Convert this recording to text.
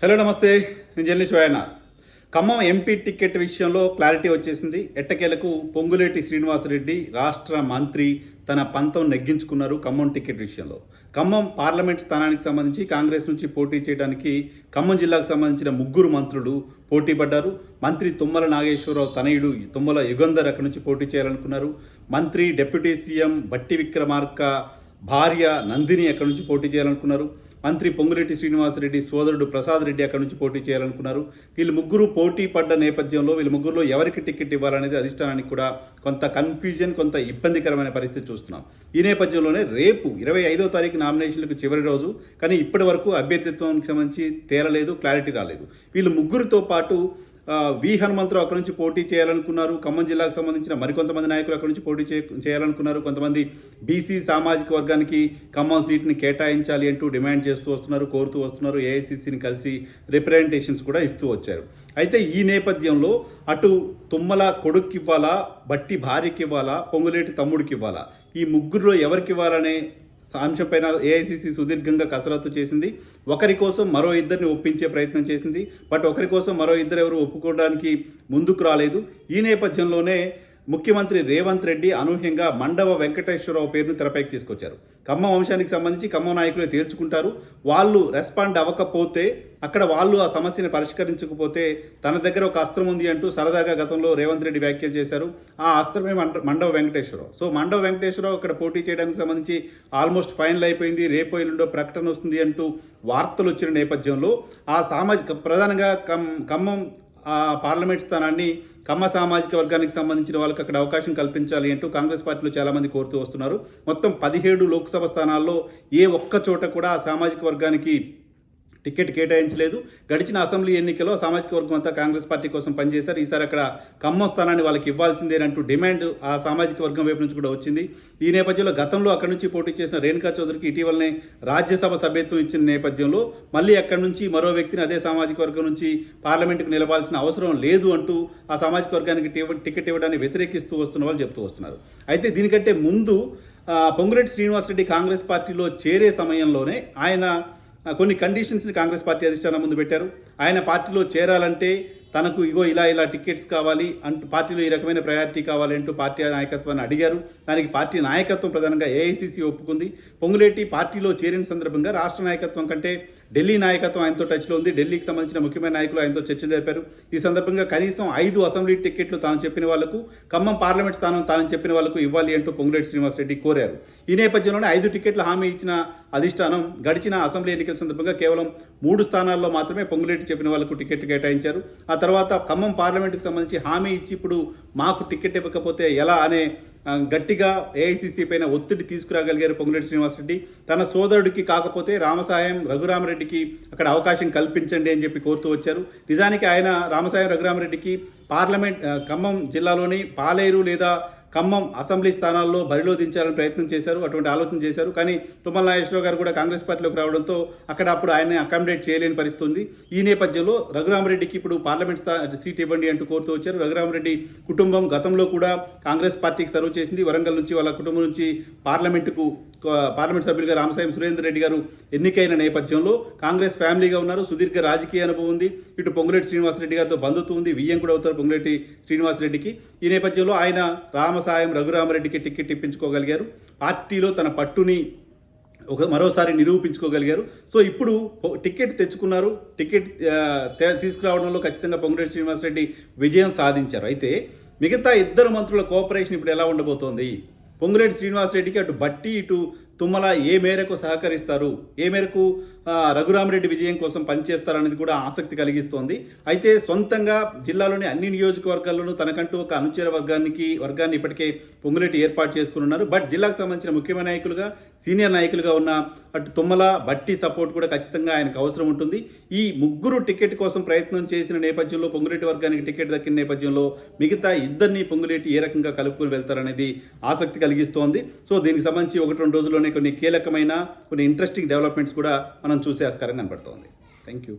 Hello నమస్తే. నేను journalist Y N R Khammam MP ticket విషయంలో క్లారిటీ వచ్చేసింది. ఎట్టకేలకు పొంగులేటి శ్రీనివాసరెడ్డి రాష్ట్ర మంత్రి తన పంతం నెగ్గించుకున్నారు ఖమ్మం టికెట్ విషయంలో. ఖమ్మం పార్లమెంట్ స్థానానికి సంబంధించి కాంగ్రెస్ నుంచి పోటీ చేయడానికి ఖమ్మం జిల్లాకు సంబంధించిన ముగ్గురు మంత్రులు పోటీ పడ్డారు. మంత్రి తుమ్మల నాగేశ్వరరావు తనయుడు తుమ్మల యుగంధర్ అక్కడి నుంచి పోటీ చేయాలనుకున్నారు. మంత్రి డిప్యూటీ సీఎం బట్టి విక్రమార్క భార్య నందిని అక్కడి నుంచి పోటీ చేయాలనుకున్నారు. మంత్రి పొంగురెడ్డి శ్రీనివాసరెడ్డి సోదరుడు ప్రసాద్ రెడ్డి అక్కడి నుంచి పోటీ చేయాలనుకున్నారు. వీళ్ళు ముగ్గురు పోటీ పడ్డ నేపథ్యంలో వీళ్ళ ముగ్గురులో ఎవరికి టికెట్ ఇవ్వాలనేది అధిష్టానానికి కూడా కొంత కన్ఫ్యూజన్ కొంత ఇబ్బందికరమైన పరిస్థితి చూస్తున్నాం. ఈ నేపథ్యంలోనే రేపు ఇరవై ఐదో తారీఖు నామినేషన్లకు చివరి రోజు కానీ ఇప్పటి వరకు అభ్యర్థిత్వానికి సంబంధించి తేలలేదు క్లారిటీ రాలేదు. వీళ్ళు ముగ్గురితో పాటు వి హనుమంతరావు అక్కడ నుంచి పోటీ చేయాలనుకున్నారు. ఖమ్మం జిల్లాకు సంబంధించిన మరికొంతమంది నాయకులు అక్కడ నుంచి పోటీ చే చేయాలనుకున్నారు. కొంతమంది బీసీ సామాజిక వర్గానికి ఖమ్మం సీట్ని కేటాయించాలి అంటూ డిమాండ్ చేస్తూ వస్తున్నారు కోరుతూ వస్తున్నారు. ఏఐసిసిని కలిసి రిప్రజెంటేషన్స్ కూడా ఇస్తూ వచ్చారు. అయితే ఈ నేపథ్యంలో అటు తుమ్మల కొడుక్కి ఇవ్వాలా బట్టి భార్యకి ఇవ్వాలా పొంగులేటి తమ్ముడికి ఇవ్వాలా ఈ ముగ్గురులో ఎవరికి ఇవ్వాలనే అంశంపైన ఏఐసిసి సుదీర్ఘంగా కసరత్తు చేసింది. ఒకరి కోసం మరో ఇద్దరిని ఒప్పించే ప్రయత్నం చేసింది. బట్ ఒకరి కోసం మరో ఇద్దరు ఎవరు ఒప్పుకోవడానికి ముందుకు రాలేదు. ఈ నేపథ్యంలోనే ముఖ్యమంత్రి రేవంత్ రెడ్డి అనూహ్యంగా మండవ వెంకటేశ్వరరావు పేరును తెరపైకి తీసుకొచ్చారు. ఖమ్మం వంశానికి సంబంధించి ఖమ్మం నాయకులు తేల్చుకుంటారు. వాళ్ళు రెస్పాండ్ అవ్వకపోతే అక్కడ వాళ్ళు ఆ సమస్యను పరిష్కరించకపోతే తన దగ్గర ఒక అస్త్రం ఉంది అంటూ సరదాగా గతంలో రేవంత్ రెడ్డి వ్యాఖ్యలు చేశారు. ఆ అస్త్రమే మండ మండవ వెంకటేశ్వరరావు. సో మండవ వెంకటేశ్వరరావు అక్కడ పోటీ చేయడానికి సంబంధించి ఆల్మోస్ట్ ఫైనల్ అయిపోయింది. రేపు ఎల్లుండో ప్రకటన వస్తుంది అంటూ వార్తలు వచ్చిన నేపథ్యంలో ఆ సామాజిక ప్రధానంగా కమ్ ఖమ్మం ఆ పార్లమెంట్ స్థానాన్ని కమ్మ సామాజిక వర్గానికి సంబంధించిన వాళ్ళకి అక్కడ అవకాశం కల్పించాలి అంటూ కాంగ్రెస్ పార్టీలో చాలామంది కోరుతూ వస్తున్నారు. మొత్తం పదిహేడు లోక్సభ స్థానాల్లో ఏ ఒక్క చోట కూడా ఆ సామాజిక వర్గానికి టికెట్ కేటాయించలేదు. గడిచిన అసెంబ్లీ ఎన్నికలో సామాజిక వర్గం అంతా కాంగ్రెస్ పార్టీ కోసం పనిచేశారు. ఈసారి అక్కడ ఖమ్మం స్థానాన్ని వాళ్ళకి ఇవ్వాల్సిందేనంటూ డిమాండ్ ఆ సామాజిక వర్గం వైపు నుంచి కూడా వచ్చింది. ఈ నేపథ్యంలో గతంలో అక్కడి నుంచి పోటీ చేసిన రేణుకా చౌదరికి ఇటీవలనే రాజ్యసభ సభ్యత్వం ఇచ్చిన నేపథ్యంలో మళ్ళీ అక్కడి నుంచి మరో వ్యక్తిని అదే సామాజిక వర్గం నుంచి పార్లమెంటుకు నిలవాల్సిన అవసరం లేదు అంటూ ఆ సామాజిక వర్గానికి టికెట్ ఇవ్వడాన్ని వ్యతిరేకిస్తూ వస్తున్న వాళ్ళు చెప్తూ వస్తున్నారు. అయితే దీనికంటే ముందు ఆ, పొంగులేటి శ్రీనివాసరెడ్డి కాంగ్రెస్ పార్టీలో చేరే సమయంలోనే ఆయన కొన్ని కండిషన్స్ని కాంగ్రెస్ పార్టీ అధిష్టానం ముందు పెట్టారు. ఆయన పార్టీలో చేరాలంటే తనకు ఇగో ఇలా ఇలా టికెట్స్ కావాలి అంటూ పార్టీలో ఈ రకమైన ప్రయారిటీ కావాలి అంటూ పార్టీ నాయకత్వాన్ని అడిగారు. దానికి పార్టీ నాయకత్వం ప్రధానంగా ఏఐసిసి ఒప్పుకుంది. పొంగులేటి పార్టీలో చేరిన సందర్భంగా రాష్ట్ర నాయకత్వం కంటే ఢిల్లీ నాయకత్వం ఆయనతో టచ్లో ఉంది. ఢిల్లీకి సంబంధించిన ముఖ్యమైన నాయకులు ఆయనతో చర్చలు జరిపారు. ఈ సందర్భంగా కనీసం ఐదు అసెంబ్లీ టికెట్లు తాను చెప్పిన వాళ్ళకు ఖమ్మం పార్లమెంట్ స్థానం తాను చెప్పిన వాళ్ళకు ఇవ్వాలి అంటూ పొంగులేటి శ్రీనివాసరెడ్డి కోరారు. ఈ నేపథ్యంలోనే ఐదు టికెట్లు హామీ ఇచ్చిన అధిష్టానం గడిచిన అసెంబ్లీ ఎన్నికల సందర్భంగా కేవలం మూడు స్థానాల్లో మాత్రమే పొంగులేటి చెప్పిన వాళ్ళకు టికెట్ కేటాయించారు. ఆ తర్వాత ఖమ్మం పార్లమెంట్కి సంబంధించి హామీ ఇచ్చి ఇప్పుడు మాకు టికెట్ ఇవ్వకపోతే ఎలా అనే గట్టిగా ఏఐసీసీ పైన ఒత్తిడి తీసుకురాగలిగారు పొంగులేటి శ్రీనివాసరెడ్డి. తన సోదరుడికి కాకపోతే రామసాయం రఘురామరెడ్డికి అక్కడ అవకాశం కల్పించండి అని చెప్పి కోరుతూ వచ్చారు. నిజానికి ఆయన రామసాయం రఘురామరెడ్డికి పార్లమెంట్ ఖమ్మం జిల్లాలోని పాలేరు లేదా ఖమ్మం అసెంబ్లీ స్థానాల్లో బరిలో దించాలని ప్రయత్నం చేశారు అటువంటి ఆలోచన చేశారు. కానీ తుమ్మల నాగేశ్వరరావు గారు కూడా కాంగ్రెస్ పార్టీలోకి రావడంతో అక్కడ అప్పుడు ఆయన అకామిడేట్ చేయలేని పరిస్థితుంది. ఈ నేపథ్యంలో రఘురామరెడ్డికి ఇప్పుడు పార్లమెంట్ స్థా సీట్ ఇవ్వండి అంటూ కోరుతూ వచ్చారు. రఘురామరెడ్డి కుటుంబం గతంలో కూడా కాంగ్రెస్ పార్టీకి సర్వ్ చేసింది. వరంగల్ నుంచి వాళ్ళ కుటుంబం నుంచి పార్లమెంటుకు పార్లమెంట్ సభ్యులుగా రామసాయం సురేందర్ రెడ్డి గారు ఎన్నికైన నేపథ్యంలో కాంగ్రెస్ ఫ్యామిలీగా ఉన్నారు. సుదీర్ఘ రాజకీయ అనుభవం ఉంది. ఇటు పొంగులేటి శ్రీనివాసరెడ్డి గారితో బంధుత్వం ఉంది. వియ్యం కూడా అవుతారు పొంగులేటి శ్రీనివాసరెడ్డికి. ఈ నేపథ్యంలో ఆయన రామ సాయం రఘురామరెడ్డికి టికెట్ ఇప్పించుకోగలిగారు. పార్టీలో తన పట్టుని ఒక మరోసారి నిరూపించుకోగలిగారు. సో ఇప్పుడు టికెట్ తెచ్చుకున్నారు. టికెట్ తీసుకురావడంలో ఖచ్చితంగా పొంగులేటి శ్రీనివాసరెడ్డి విజయం సాధించారు. అయితే మిగతా ఇద్దరు మంత్రుల కోఆపరేషన్ ఇప్పుడు ఎలా ఉండబోతోంది? పొంగులేటి శ్రీనివాసరెడ్డికి అటు బట్టి ఇటు తుమ్మల ఏ మేరకు సహకరిస్తారు? ఏ మేరకు రఘురామరెడ్డి విజయం కోసం పనిచేస్తారనేది కూడా ఆసక్తి కలిగిస్తోంది. అయితే సొంతంగా జిల్లాలోని అన్ని నియోజకవర్గాల్లోనూ తనకంటూ ఒక అనుచర వర్గానికి వర్గాన్ని ఇప్పటికే పొంగులేటి ఏర్పాటు చేసుకుని ఉన్నారు బట్ జిల్లాకు సంబంధించిన ముఖ్యమైన నాయకులుగా సీనియర్ నాయకులుగా ఉన్న అటు తుమ్మల బట్టి సపోర్ట్ కూడా ఖచ్చితంగా ఆయనకు అవసరం ఉంటుంది. ఈ ముగ్గురు టికెట్ కోసం ప్రయత్నం చేసిన నేపథ్యంలో పొంగులేటి వర్గానికి టికెట్ దక్కిన నేపథ్యంలో మిగతా ఇద్దరిని పొంగులేటి ఏ రకంగా కలుపుకొని వెళ్తారనేది ఆసక్తి కలిగిస్తోంది. సో దీనికి సంబంధించి ఒకటి రెండు రోజుల్లోనే కొన్ని కీలకమైన కొన్ని ఇంట్రెస్టింగ్ డెవలప్మెంట్స్ కూడా మనం చూసే ఆస్కారం కనబడుతోంది థ్యాంక్ యూ